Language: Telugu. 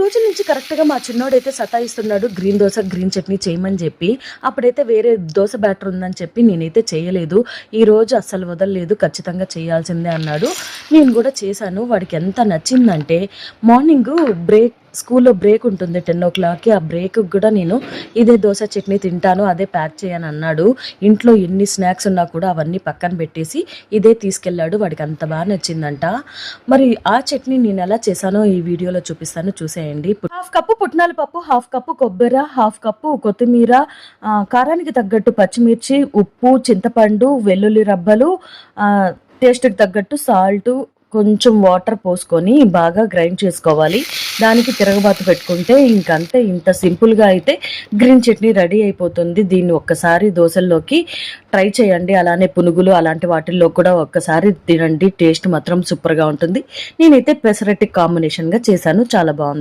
రోజుల నుంచి కరెక్ట్గా మా చిన్నోడైతే సతాయిస్తున్నాడు గ్రీన్ దోశ గ్రీన్ చట్నీ చేయమని చెప్పి. అప్పుడైతే వేరే దోశ బ్యాటర్ ఉందని చెప్పి నేనైతే చేయలేదు. ఈ రోజు అస్సలు వదలలేదు ఖచ్చితంగా చేయాల్సిందే అన్నాడు. నేను కూడా చేశాను. వాడికి ఎంత నచ్చిందంటే మార్నింగ్ బ్రేక్ స్కూల్లో బ్రేక్ ఉంటుంది టెన్ ఓ క్లాక్కి ఆ బ్రేక్ కూడా నేను ఇదే దోశ చట్నీ తింటాను అదే ప్యాక్ చేయని అన్నాడు. ఇంట్లో ఎన్ని స్నాక్స్ ఉన్నా కూడా అవన్నీ పక్కన పెట్టేసి ఇదే తీసుకెళ్ళాడు. వాడికి అంత బాగా నచ్చిందంట. మరి ఆ చట్నీ నేను ఎలా చేశానో ఈ వీడియోలో చూపిస్తాను చూసేయండి. హాఫ్ కప్పు పుట్నాల పప్పు హాఫ్ కప్పు కొబ్బరి హాఫ్ కప్పు కొత్తిమీర కారానికి తగ్గట్టు పచ్చిమిర్చి ఉప్పు చింతపండు వెల్లుల్లి రబ్బలు టేస్ట్కి తగ్గట్టు సాల్టు కొంచెం వాటర్ పోసుకొని బాగా గ్రైండ్ చేసుకోవాలి. దానికి తిరగబాతు పెట్టుకుంటే ఇంకంతే. ఇంత సింపుల్గా అయితే గ్రీన్ చట్నీ రెడీ అయిపోతుంది. దీన్ని ఒక్కసారి దోశల్లోకి ట్రై చేయండి. అలానే పునుగులు అలాంటి వాటిల్లో కూడా ఒక్కసారి తినండి. టేస్ట్ మాత్రం సూపర్గా ఉంటుంది. నేనైతే పెసరట్టి కాంబినేషన్గా చేశాను. చాలా బాగుంది.